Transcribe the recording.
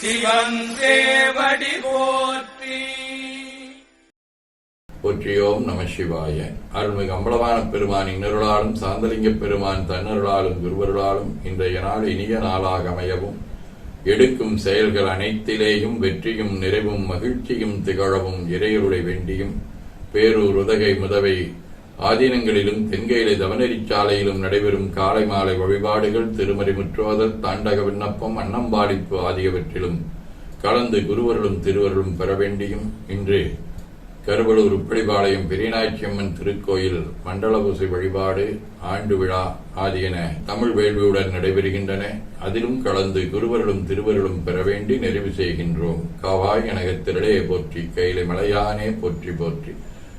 சிவன் தேவடி போற்றி. போற்றியோம் நம சிவாய. அருள்மிகு அம்பலமான பெருமான் இன்னருளாலும் சாந்தலிங்க பெருமான் தன்னருளாலும் குருவருளாலும் இன்றைய நாள் இனிய நாளாக அமையவும். எடுக்கும் செயல்கள் அனைத்திலேயும் வெற்றியும் நிறைவும் மகிழ்ச்சியும் திகழவும் இறையருளை வேண்டியும். பேரூர் உதகை முதவை ஆதீனங்களிலும் தென்கையிலை தவனெறிச்சாலையிலும் நடைபெறும் காலை மாலை வழிபாடுகள் திருமறை முற்றுவதல் தாண்டக விண்ணப்பம் அன்னம்பாடிப்பு ஆகியவற்றிலும் கலந்து குருவருளும் திருவருளும் பெற வேண்டியும். இன்று கருவலூர் உப்படிபாளையம் பெரியநாச்சியம்மன் திருக்கோயில் மண்டல பூசை வழிபாடு ஆண்டு விழா ஆகியன தமிழ் வேள்வியுடன் நடைபெறுகின்றன. அதிலும் கலந்து குருவர்களும் திருவருளும் பெற வேண்டி நிறைவு செய்கின்றோம். காவாய் எனகத்திரளே போற்றி கையிலை மலையானே போற்றி போற்றி.